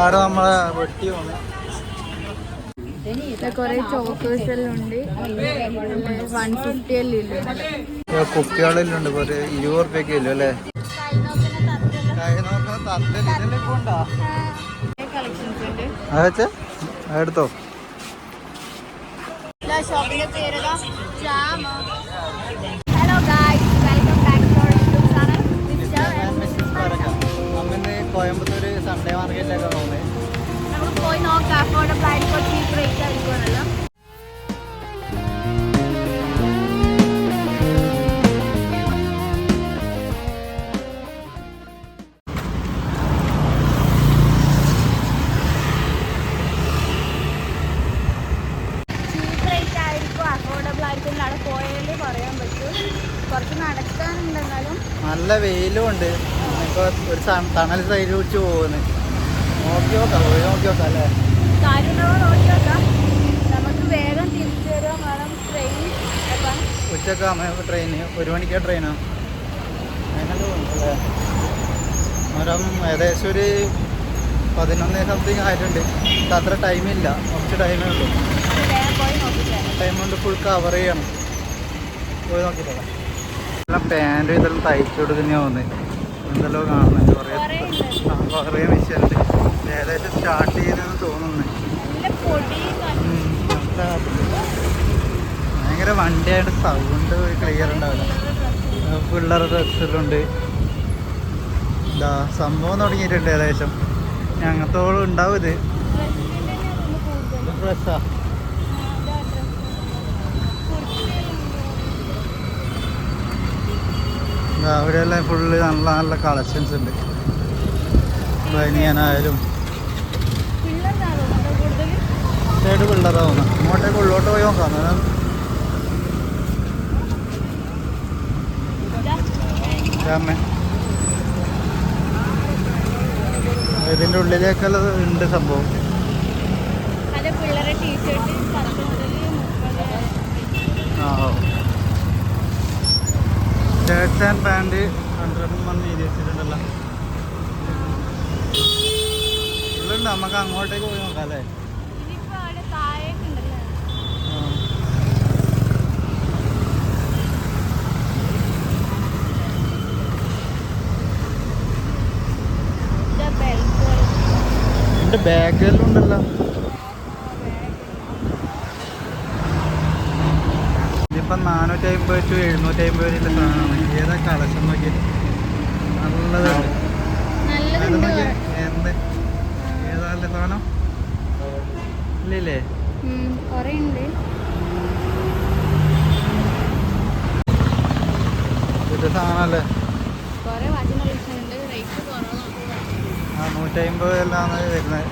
ആരോ നമ്മളെ വെട്ടി വന്നു. കൊറേ ചോക്കേഴ്സ് എല്ലാം ഉണ്ട്. വൺ ഫിഫ്റ്റി എല്ലാം ഇല്ല? കുപ്പികളിലുണ്ട്. ഒരു ഇരുപത് റുപ്യൊക്കെ ഇല്ല? അല്ലേ എടുത്തോ. ഷോപ്പിന്റെ ജാമ. പറയാൻ പറ്റും കുറച്ച് ആയിരിക്കുമല്ലോ നല്ല വെയിലും ഉണ്ട്. ഇപ്പൊ ഒരു തണൽ സൈഡ് വെച്ച് പോകുന്നു നോക്കി നോക്കാം നോക്കി നോക്കാം അല്ലേ? ട്രെയിൻ ഉച്ചയ്ക്ക് അമ്മ ട്രെയിന് ഒരു മണിക്കാ ട്രെയിനാ അതിനല്ലേ പോകുന്നല്ലേ മരം ഏകദേശം ഒരു പതിനൊന്ന് സംതിങ് ആയിട്ടുണ്ട്. അത്ര ടൈമില്ല കുറച്ച് ടൈമേ ഉള്ളൂ. ടൈം കൊണ്ട് ഫുൾ കവർ ചെയ്യണം. പോയി നോക്കിട്ടോ എല്ലാം പാന്റ് ഇതെല്ലാം തയ്ച്ചു കൊടുക്കുന്ന തോന്നുന്നത് എന്തെല്ലോ കാണുന്നുണ്ട് കുറേ കുറേ മെഷീൻ ഏകദേശം സ്റ്റാർട്ട് ചെയ്തെന്ന് തോന്നുന്നു നല്ല പൊടി ഉം, നല്ല ഭയങ്കര വണ്ടിയായിട്ട് സൗണ്ട് ക്ലിയർ ഉണ്ടാവില്ല. പിള്ളേരുടെ ഡ്രസ്സിലുണ്ട് ഇതാ സംഭവം തുടങ്ങിയിട്ടുണ്ട് ഏകദേശം. ഞങ്ങത്തോളം ഉണ്ടാവും ഇത്. ഡ്രസ്സാ അവിടെയെല്ലാം ഫുള്ള് നല്ല നല്ല കളക്ഷൻസ് ഉണ്ട്. ബനിയനായാലും സൈഡ് പിള്ളേരാവുന്ന. അങ്ങോട്ടേക്ക് ഉള്ളോട്ട് പോയി നോക്കാം. അന്നേരം ഇതിന്റെ ഇതിന്റെ ഉള്ളിലേക്കെല്ലാം ഉണ്ട് സംഭവം. ആ ഷർട്ട്സ് ആൻഡ് പാന്റ് ഹൺഡ്രഡ് വന്ന് ഇരിച്ചിട്ടുണ്ടല്ലോ ഉള്ളുണ്ട്. നമുക്ക് അങ്ങോട്ടേക്ക് പോയി നോക്കാം അല്ലേ ഇനിയിപ്പോ അവിടെ താഴേക്ക് ഉണ്ടല്ലോ ആ. ഇതാ ബെൽറ്റ് എന്റെ ബാഗെല്ലാം ഉണ്ടല്ലോ. ഇതിപ്പം നാനൂറ്റി അമ്പത് ടു എഴുന്നൂറ്റി അമ്പത് വരെയുള്ള സാധനമാണ്. ഏതാ കളക്ഷൻ നോക്കി നല്ലതാണ് അത് നോക്കി. എന്ത്? ഏതാ സാധനം? ഇല്ലേ ഉണ്ട്. ഇത് സാധനമല്ലേ കൊറേ വാച്ചിങ് കളക്ഷൻ ഉണ്ട് റേറ്റ് കുറവാണ് ആ നൂറ്റി അമ്പത് എല്ലാം വരുന്നത്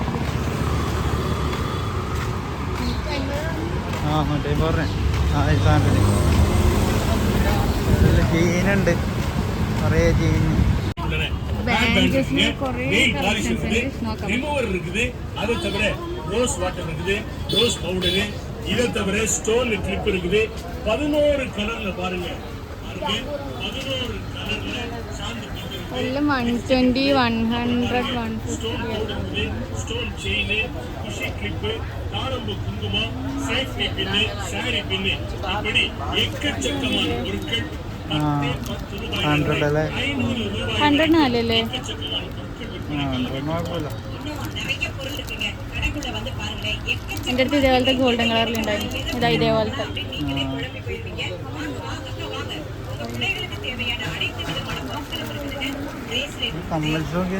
ആ നൂറ്റി അമ്പത് പറഞ്ഞേ ആ ഈ സാധനത്തിന് ഇതിൽ ജീനുണ്ട് കുറേ ജീന് ബാൻഡേജിന് കൊറേ കളക്ഷൻസ് ഉണ്ട് നോക്കാം ரிமூவர் இருக்குது அதை தவிர ரோஸ் வாட்டர் இருக்குது ரோஸ் பவுடரு இதை தவிர ஸ்டோன் கிளிப் இருக்குது பதினோரு கலர்ல பாருங்க பாருங்க பதினோரு கலர்ல சாந்து clip இருக்குது എല്ലാം one twenty one hundred one എന്റെ അടുത്ത് ഇതേപോലത്തെ ഗോൾഡൻ കളറിലുണ്ടായിരുന്നു ഇതാ ഇതേപോലത്തെ. കമ്മൽസ് നോക്കി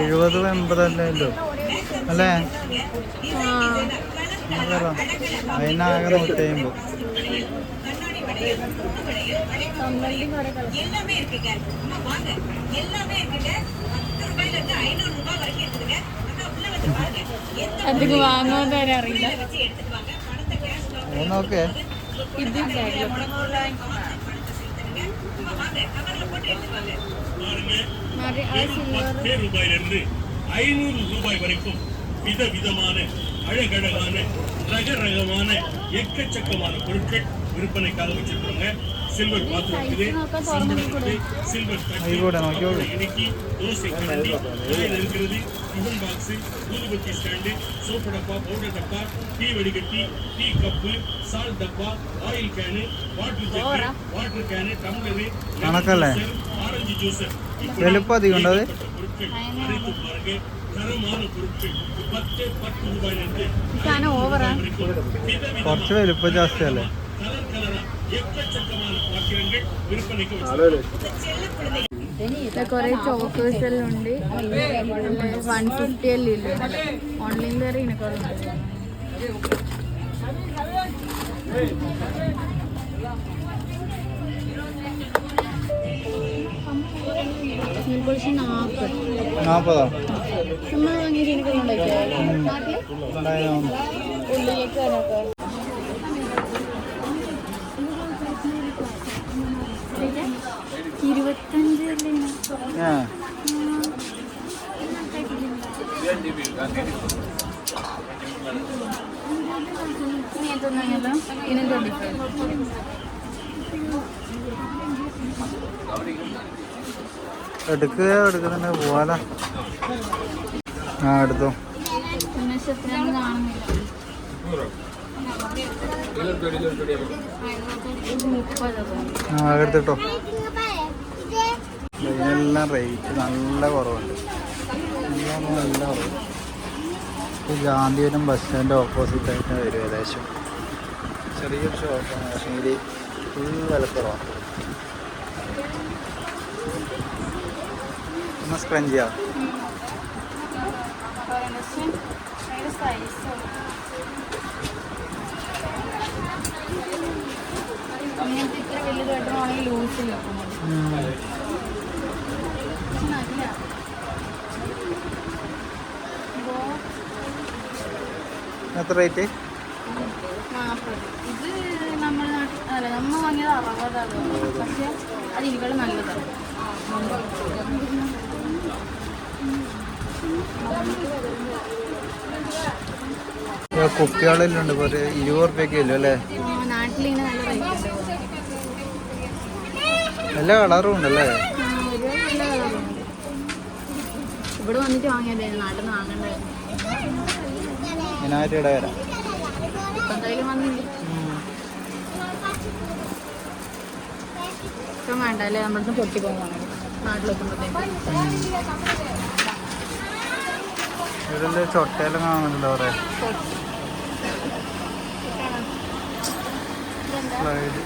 എഴുപത് എൺപതല്ലേ ഉള്ളൂ അല്ലേ ആ നല്ലതാ. അതിനാകെ നൂറ്റി അമ്പത് കമ്മലിൻ്റെ കുറേ കളക്ഷൻ எல்லாமே இருக்குங்க அம்மா வாங்க எல்லாமே இருக்குங்க பத்து ரூபாயில இருந்து ஐநூறு ரூபாய் வரைக்கும் இருக்குதுங்க அக்கா உள்ள வந்து பாருங்க எந்த ரூபாயிலிருந்து ஐநூறு ரூபாய் வரைக்கும் விதவிதமான அழகழகான ரக ரகமான எக்கச்சக்கமான பொருட்கள் விற்பனைக்காக வச்சிருக்காங்க சில்வர் பாத்திரம் சில்வர் தட்டு இன்னைக்கு தோசை கரண்டி இருக்கிறது. டிஃபன் பாக்ஸ் ஊதுபத்தி ஸ்டாண்டு சோப்பு டப்பா பவுடர் டப்பா டீ வடிகட்டி டீ கப்பு சால்ட் டப்பா oil can water jet water can tumbler കണക്കല്ലേ orange juicer വലുപ്പം അധികം ഉണ്ടോ അത് பொருட்கள் அனைத்து பாருங்க தரமான பொருட்கள் பத்து பத்து ரூபாயிலிருந்து സാധനം ഓവറാ കുറച്ച് വലുപ്പം ജാസ്തി അല്ലേ கலர் கலரா ఇలా കുറേ ചോക്കേഴ്സ് എല്ലാം ഉണ്ട് വൺ ഫിഫ്റ്റി എല്ലാം ഇല്ല ഓൺലൈനിൽ വരെ ഇതിനേക്കാളും നാൽപ്പതാ ചുമ്മാ വാങ്ങിയിട്ട് ഉണ്ടാക്കിയ ഉള്ളിലേക്ക് വരാക്കാം എടുക്കുക എടുക്കുന്നുണ്ട്. പോവാലോ. ആ എടുത്തോ. ആ എടുത്തിട്ടോ. ഇതിനെല്ലാം റേറ്റ് നല്ല കുറവുണ്ട്. നല്ല കുറവ്. ഈ ഗാന്ധിപുരം ബസ് സ്റ്റാൻഡ് ഓപ്പോസിറ്റ് ആയിട്ട് വരും ഏകദേശം. ചെറിയൊരു ഷോപ്പാണ് പക്ഷേ ഫുൾ വിലക്കുറവാണ്. ഒന്ന് സ്ക്രഞ്ച് ചെയ്യാം? ഇത്ര വലിയ ബെഡ്റൂമാണെങ്കിൽ ലൂസിൽ പക്ഷെ നല്ല എത്ര റേറ്റ് ഇത് നമ്മുടെ നാട്ടിൽ അല്ല നമ്മൾ വാങ്ങിയത് അറുപതാണ്. പക്ഷെ അത് ഇതിനേക്കാളും നല്ലതാണ്. കുപ്പികളെല്ലാം ഉണ്ട് ഇപ്പോൾ ഒരു ഇരുപത് റുപ്യൊക്കെ ഇല്ലു അല്ലേ? നല്ല എല്ലാ കളറും ഉണ്ടല്ലേ ഇവിടെ വന്നിട്ട് വാങ്ങിയതായിരുന്നു നാട്ടിൽ നിന്ന് വാങ്ങണ്ടായിരുന്നു ഇതിനായിട്ട് ഇട വരാം ഇപ്പം വേണ്ട അല്ലേ നമ്മളിന്ന് പൊട്ടി ഇതിന്റെ ഇതിൽ ചൊട്ടയെല്ലാം കാണുന്നുണ്ടല്ലോ കുറേ സ്ലൈഡ്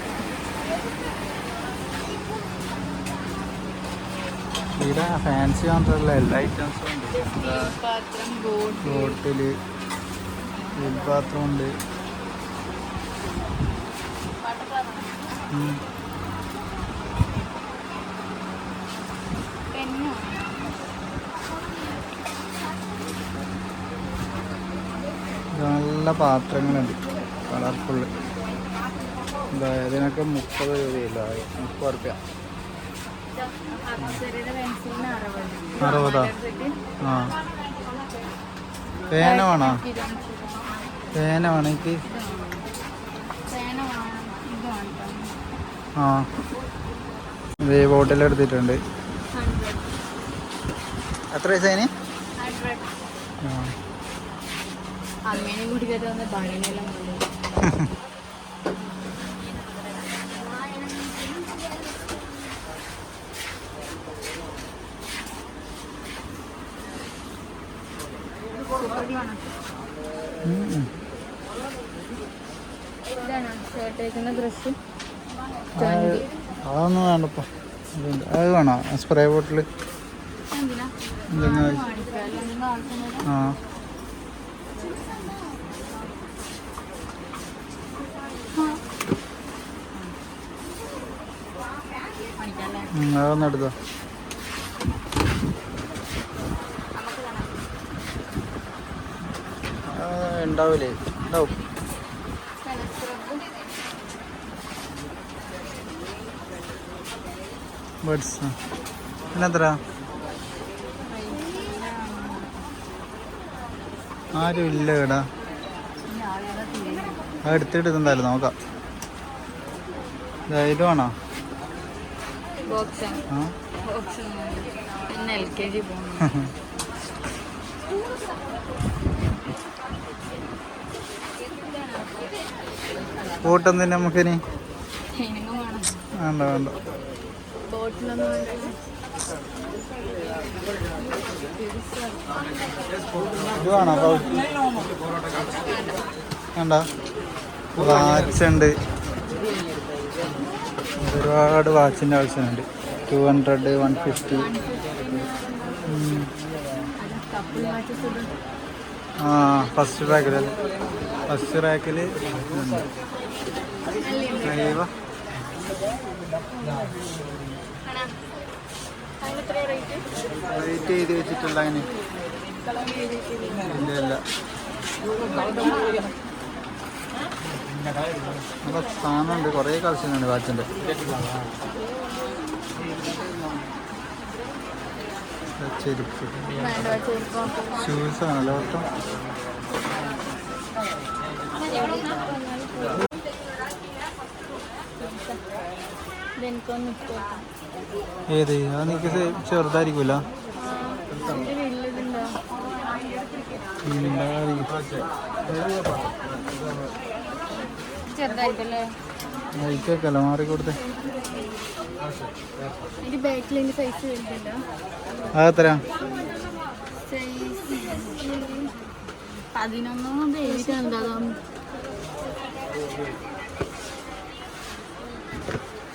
ഇവിടെ ഫാൻസി മാത്രമല്ല എല്ലാ ഐറ്റംസും ഉണ്ട്. എന്താ പാത്രം ബോട്ട് ബോട്ടിൽ പാത്രം ഉണ്ട് നല്ല പാത്രങ്ങളുണ്ട്. കളർഫുള്ള്. എന്താ ഇതിനൊക്കെ മുപ്പത് രൂപയില്ല? മുപ്പത് റുപ്യ. അറുപതാ? ആ. പേന വേണോ? പേന വേണമെങ്കിൽ ആ. ഇത് ബോട്ടിൽ എടുത്തിട്ടുണ്ട്. എത്ര പൈസ അതിന്? ആ. അമ്മേനെ കൂടി കയറ്റുന്ന പണിനെല്ലാം കൊണ്ട് ഇതാണോ ഷർട്ട് വയ്ക്കുന്ന ഡ്രസ്സ് അതൊന്നും വേണ്ടപ്പോ. അത് വേണോ? സ്പ്രേ ബോട്ടിൽ ആ. അതൊന്നും എടുത്തോ. ഉണ്ടാവില്ലേ ഉണ്ടാവൂലേ? ഉണ്ടാവും. ബഡ്സ് പിന്നെത്ര ആരും ഇല്ല കേടാ അത് എടുത്തിട്ട് എന്തായാലും നോക്കാം. പോകുന്നു കൂട്ടം തന്നെ നമുക്കിനി. വേണ്ട വേണ്ട. ബോട്ടിലൊന്നും വേണ്ട? ഇത് വേണോ പൗച്ച് വേണ്ട വാച്ച് ഉണ്ട് ഒരുപാട് വാച്ചിന്റെ ആവശ്യമുണ്ട്. ടു ഹൺഡ്രഡ് വൺ ഫിഫ്റ്റി ആ ഫസ്റ്റ് റാക്കിൽ ഫസ്റ്റ് റാക്കിൽ അയ്യോ അതിനെത്ര റേറ്റ് ചെയ്ത് വെച്ചിട്ടുള്ള ഇല്ല ഇല്ല. നല്ല സ്ഥാനമുണ്ട്. കുറേ കളക്ഷനുണ്ട് വാച്ചിന്റെ ചെരുപ്പ്. വേണ്ട ചെറുപ്പം ഷൂസ് ആണല്ലോ ഒട്ടും ഇതെനിക്കൊന്ന് ഏത്? അത് നിനക്ക് ചെറുതായിരിക്കൂല? ചെറുതായിരിക്കല്ലേ മാറി കൊടുത്തേ അതെത്ര പതിനൊന്നോ ബേബിക്ക്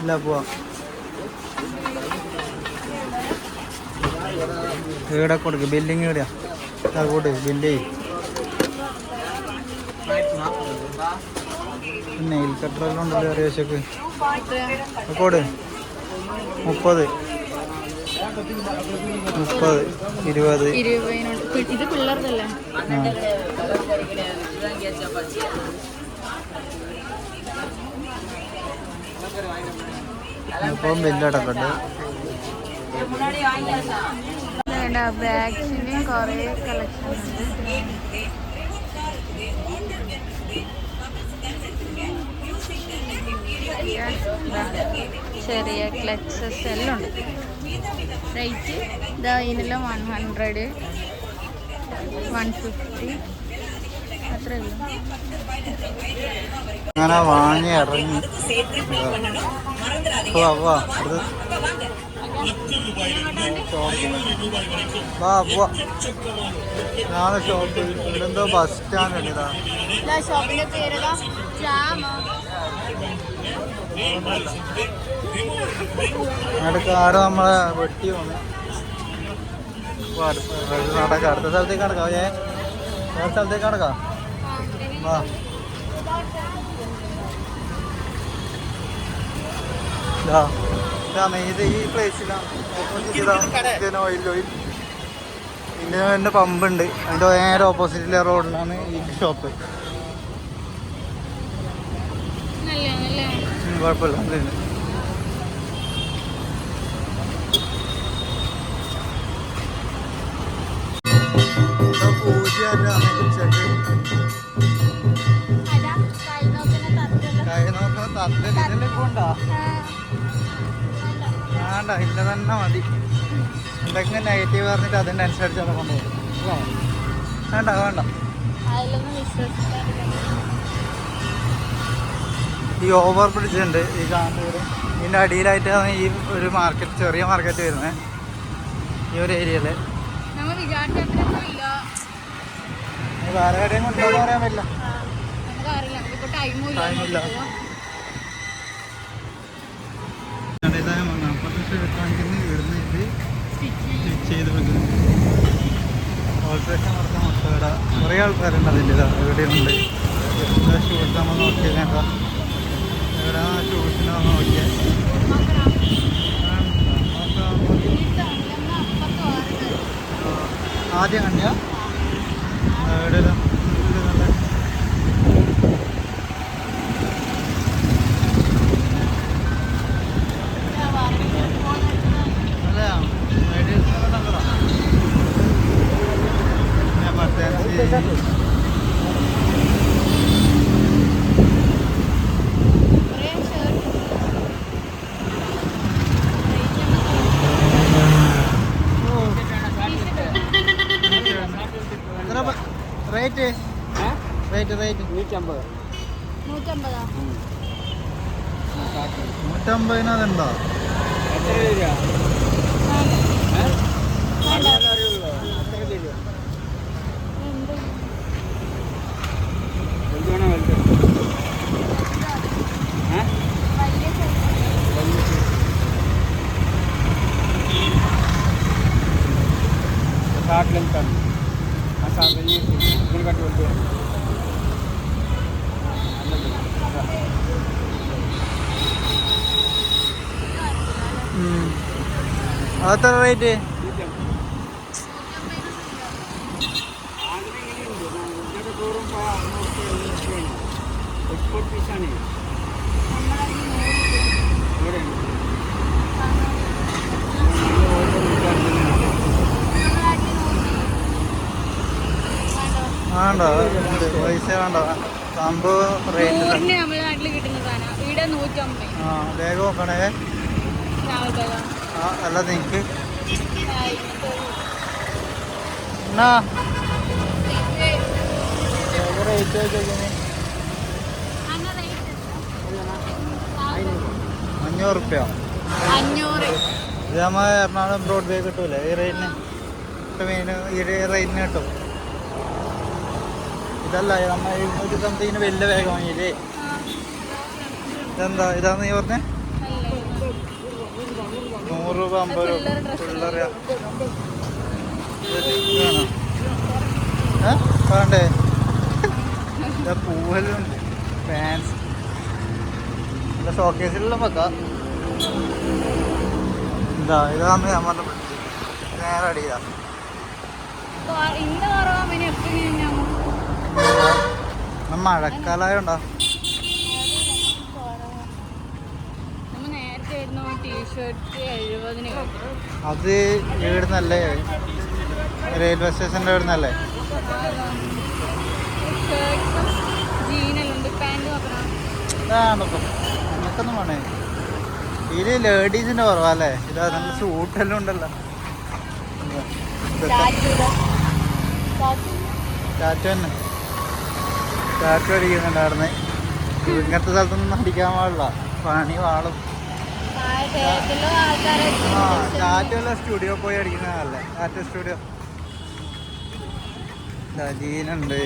ഇല്ല പോവാം. ഇവിടെ കൊടുക്ക്? ബില്ലിങ് എവിടെയാ? കൂട്ട് ബില്ല് നെയിൽ കട്ടറെല്ലാം ഉണ്ടല്ലോ അറിയാശക്ക് കോട്. മുപ്പത്. മുപ്പത് ഇരുപത്. ഇത് പി- ഇപ്പം ബില്ലടക്കണ്ട് വേണ്ട ബാഗ്സിന് കുറേ കളക്ഷൻ ഉണ്ട്. ചെറിയ ക്ലച്ചസ് എല്ലാം ഉണ്ട്. റേറ്റ് ഇതാ ഇതിനെല്ലാം വൺ ഹൺഡ്രഡ് വൺ ഫിഫ്റ്റി അങ്ങനെ വാങ്ങി ഇറങ്ങി. ഞാൻ അടുത്ത്. വാ പോവാ ഞാൻ ഷോപ്പ് എന്തോ ബസ് സ്റ്റാൻഡ് ഇതാ. ഷോപ്പിന്റെ ആടെ നമ്മളെ വെട്ടി വന്നു. അടുത്ത. നടക്കാം. അടുത്ത സ്ഥലത്തേക്ക് നടക്കാം. ഏ? വേറെ സ്ഥലത്തേക്ക് നടക്കാം? ഇതാ ഈ പ്ലേസിലാണ് ഓയിൽ ഓയിൽ പമ്പുണ്ട് അതിന്റെ നേരെ ഓപ്പോസിറ്റിലെ റോഡിലാണ് ഈ ഷോപ്പ് കുഴപ്പമില്ല പൂജയാണ് ഉച്ചയ്ക്ക് വേണ്ട ഇല്ല തന്നെ മതി. എന്തെങ്കിലും നെഗറ്റീവ് പറഞ്ഞിട്ട് അതിന്റെ അനുസരിച്ച് അത് കൊണ്ടുപോകും വേണ്ട വേണ്ട. ഈ ഓവർ ബ്രിഡ്ജ് ഉണ്ട്. ഈ കാണുന്നത് ഇതിന്റെ അടിയിലായിട്ടാണ് ഈ ഒരു മാർക്കറ്റ് ചെറിയ മാർക്കറ്റ് വരുന്നത് ഈ ഒരു ഏരിയയിൽ എവിടെയും കൊണ്ടുപോകാൻ പറയാൻ പറ്റില്ല. നമുക്കിപ്പോ ടൈമും ഇല്ല. മൊത്തം കുറേ ആൾക്കാരുണ്ട് അതിന്റെ ഇതാ എവിടെയുണ്ട് എന്താ നമ്മൾ നോക്കിയേക്കാം എവിടെ ഷൂട്ടിന് നമ്മൾ നോക്കിയാൽ ആദ്യം കണ്ടിയാ എവിടെ ఘాట్లు వెళ్తాను అసలు వెయ్యి గుడి కట్టి వెళ్తున్నాను అవతల రైట్ പൈസ വേണ്ട. സംഭവം റേറ്റ് നൂറിന് നമ്മുടെ നാട്ടിൽ കിട്ടുന്ന സാധനം. ഇവിടെ നൂറ്റമ്പത്. ആ വേഗം നോക്കണേ. ആ അല്ല നിനക്ക് എന്നാ? റേറ്റ് അഞ്ഞൂറ് റുപ്യ അഞ്ഞൂറ്. ഇത് നമ്മൾ എറണാകുളം ബ്രോഡ് വേ കിട്ടൂലേ? ഈ റേറ്റിന് മീൻ ഈ റേറ്റിന് കിട്ടും. ഇതല്ല നമ്മ ഇരുന്നൂറ്റി സംതിങ്ങിന് വലിയ വേഗം വാങ്ങിയില്ലേ? ഇതെന്താ ഇതാന്ന് നീ പറഞ്ഞേ? നൂറ് രൂപ. അമ്പത് രൂപ വേണ്ടേ ഇതാ പൂവെല്ലാം ഫാൻസ് ഇല്ല ഷോക്കേസിലുള്ള വെക്കാം ഇതാ ഇതാന്ന് ഞാൻ പറഞ്ഞ നേരെ അടിയതാ കൊ- ഇന്ന് കുറവാ പിന്നെ എപ്പോഴും മഴക്കാലമായോണ്ടോ അത് അത് ഇവിടുന്നല്ലേ റെയിൽവേ സ്റ്റേഷന്റെ ഇവിടുന്നല്ലേ നോക്കണം ഇതാണിപ്പം നമുക്കൊന്നും വേണേ ഇതിൽ ലേഡീസിന്റെ കുറവല്ലേ? ഇതാ നല്ല സൂട്ടെല്ലാം ഉണ്ടല്ലോ. ടാറ്റു തന്നെ. ടാറ്റു അടിക്കുന്നുണ്ടായിരുന്നേ. ഇങ്ങനത്തെ സ്ഥലത്തൊന്നും അടിക്കാൻ പാടില്ല. പണി വാളും ആ ടാറ്റു സ്റ്റുഡിയോ പോയി അടിക്കുന്നതല്ലേ കാറ്റ് സ്റ്റുഡിയോ. ലജീനുണ്ട്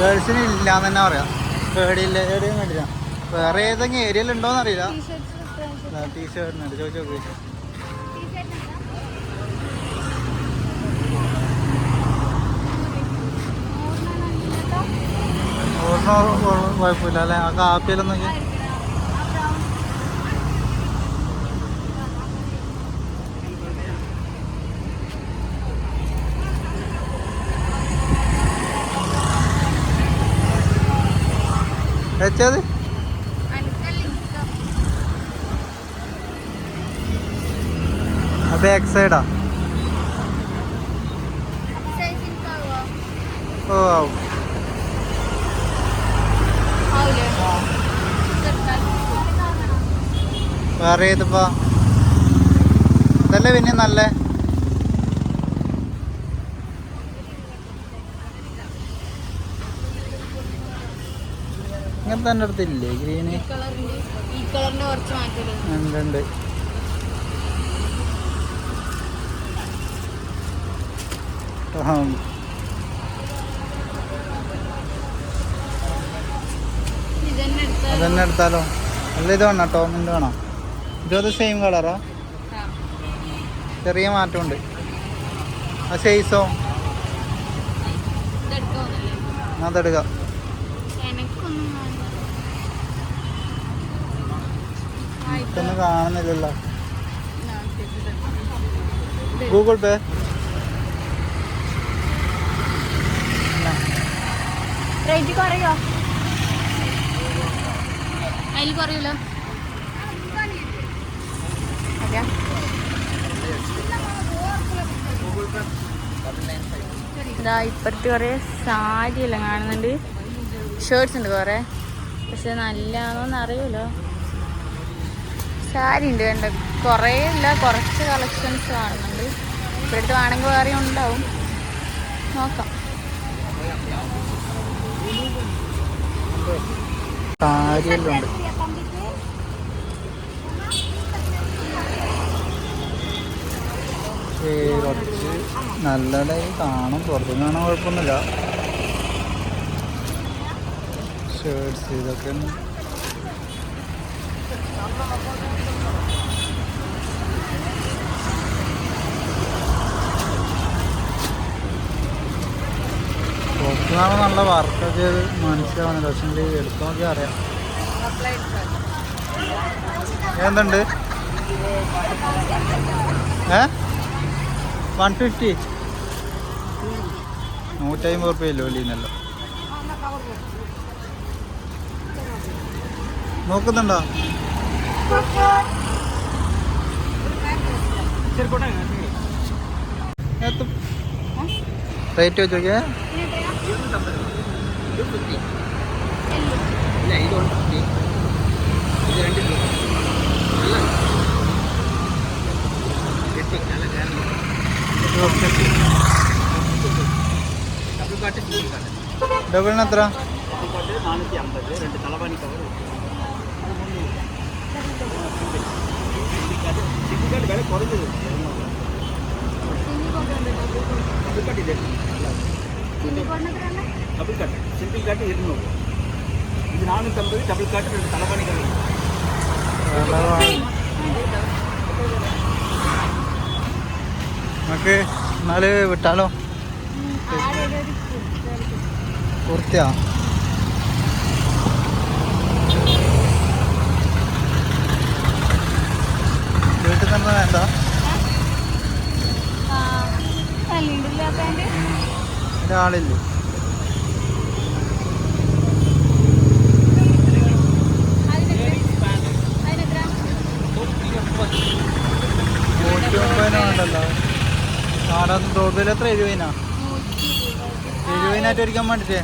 ഗേൾസിന് ഇല്ല എന്നെ തന്നെ പറയാം. പേടിയില്ല എവിടെയും കണ്ടില്ല വേറെ ഏതെങ്കിലും ഏരിയയിൽ ഉണ്ടോന്നറിയില്ല ടീഷർട്ടിനുണ്ട് ചോദിച്ചു നോക്ക് ഓർമ്മ കുഴപ്പമില്ല അല്ലേ? ആ കാപ്പിയിലൊന്നും വെച്ചത് ബാക്ക് സൈഡാ ഓ ആവും. വേറെ ഏതിപ്പോ ഇതല്ലേ പിന്നെ നല്ല? ഇങ്ങനത്തെ എന്റെ അടുത്തില്ലേ ഗ്രീന് ഉണ്ട് അതന്നെ എടുത്താലോ? അല്ല ഇത് വേണോ ടോമിന്റെ വേണോ ഇതത് സെയിം കളറാ ചെറിയ മാറ്റമുണ്ട്. ആ സൈസോ അതെടുക്ക ഇതൊന്നും കാണുന്നില്ലല്ലോ. ഗൂഗിൾ പേ റേറ്റ് കുറയോ? അതിൽ കുറയൂലോ? അതെയാ ഇതാ ഇപ്പുറത്ത് കുറേ സാരി എല്ലാം കാണുന്നുണ്ട്. ഷർട്ട്സ് ഉണ്ട് കുറേ. പക്ഷെ നല്ലതാണോന്ന് അറിയൂലോ. സാരി ഉണ്ട് കണ്ട? കുറേ ഇല്ല കുറച്ച് കളക്ഷൻസ് കാണുന്നുണ്ട്. ഇപ്പോഴത്തെ വേണമെങ്കിൽ വേറെ ഉണ്ടാവും. നോക്കാം. സാരിയെല്ലാം ഉണ്ട്. കുറച്ച് നല്ലതായി കാണും. പുറത്തുനിന്ന് കാണാൻ കുഴപ്പമൊന്നുമില്ല. ഷേർട്സ് ഇതൊക്കെ. പുറത്തുനിന്നാണ് നല്ല വർക്കൊക്കെ ചെയ്ത് മനസ്സിലാവുന്നില്ല പക്ഷേ എടുത്തു നോക്കി അറിയാം. എന്തുണ്ട്? ഏ? വൺ ഫിഫ്റ്റി നൂറ്റമ്പത് റുപ്യ ലോലീനല്ലോ നോക്കുന്നുണ്ടോ? റേറ്റ് വെച്ച് നോക്കിയേ ഡബിളിന് എത്ര നാനൂറ്റി അമ്പത് രണ്ട് തലവാണി കവർ സിറ്റിക്കാട്ട് വില കുറഞ്ഞത് ഡബിൾ കട്ട് ഇത് ഡബിൾ കട്ട് സിംഗിൾ കട്ട് ഇരുന്നൂറ് ഇത് നാനൂറ്റമ്പത് ഡബിൾ കട്ട് രണ്ട് തലവാണി കവർ നമുക്ക് എന്നാൽ വിട്ടാലോ? കുർത്തിയാ? വീട്ടിൽ തന്നെ വേണ്ട. അതിനെത്ര? നൂറ്റി ഒമ്പതിനാ വേണ്ടല്ലോ റോഡ് വില എത്ര? എഴുപതിനാ? എഴുപതിനായിട്ട് ഒരിക്കാൻ വേണ്ടിട്ടേ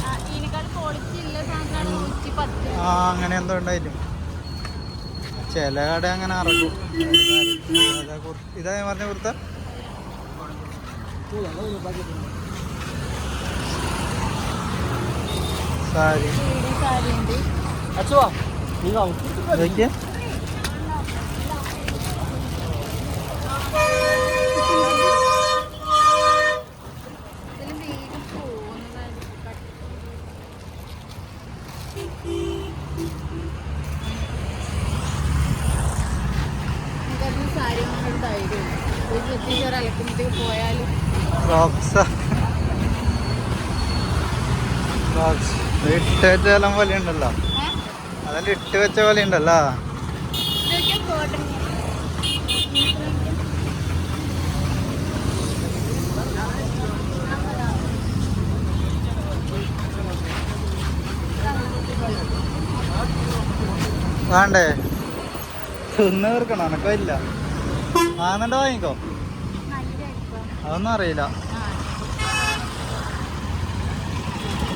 ആ, അങ്ങനെ എന്തോ ഉണ്ടായിട്ടും ചില കട അങ്ങനെ അറക്കും ഇതാ ഞാൻ പറഞ്ഞ കുർത്ത. സാരി. ഇവിടെ സാരി ഉണ്ട് ഇതൊക്കെ ഇതിലും വേഗം പോകുന്നതായിരിക്കും എനിക്കത് സാരി കൊണ്ടൊരു ധൈര്യമില്ല ഒരു പ്രത്യേകിച്ച് അലക്കുമ്പത്തേക്ക് പോയാലും. ക്രോക്സ് ക്രോക്സ് ഇട്ട് വെച്ച എല്ലാം പോലെ ഉണ്ടല്ലോ. അതെല്ലാം ഇട്ട് വെച്ച പോലെ ഉണ്ടല്ലോ. വേണ്ടേ? തിന്നു തീർക്കണോ എനക്കോ ഇല്ല. വാങ്ങണ്ട വാങ്ങിക്കോ? അതൊന്നും അറിയില്ല.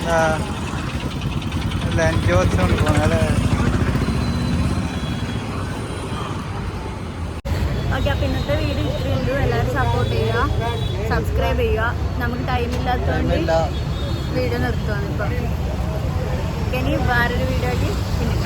ആ. ഇല്ല എനിക്ക് കുറച്ചുകൊണ്ട് പോകണം അല്ലേ? ഓക്കെ അപ്പോൾ ഇന്നത്തെ വീഡിയോ ഇഷ്ടമുണ്ട് എല്ലാവരും സപ്പോർട്ട് ചെയ്യുക സബ്സ്ക്രൈബ് ചെയ്യുക. നമുക്ക് ടൈം ഇല്ലാത്തതുകൊണ്ട് വീഡിയോ നിർത്തുവാണ് ഇപ്പം. ഇനി വേറൊരു വീഡിയോ ആയിട്ട് പിന്നെ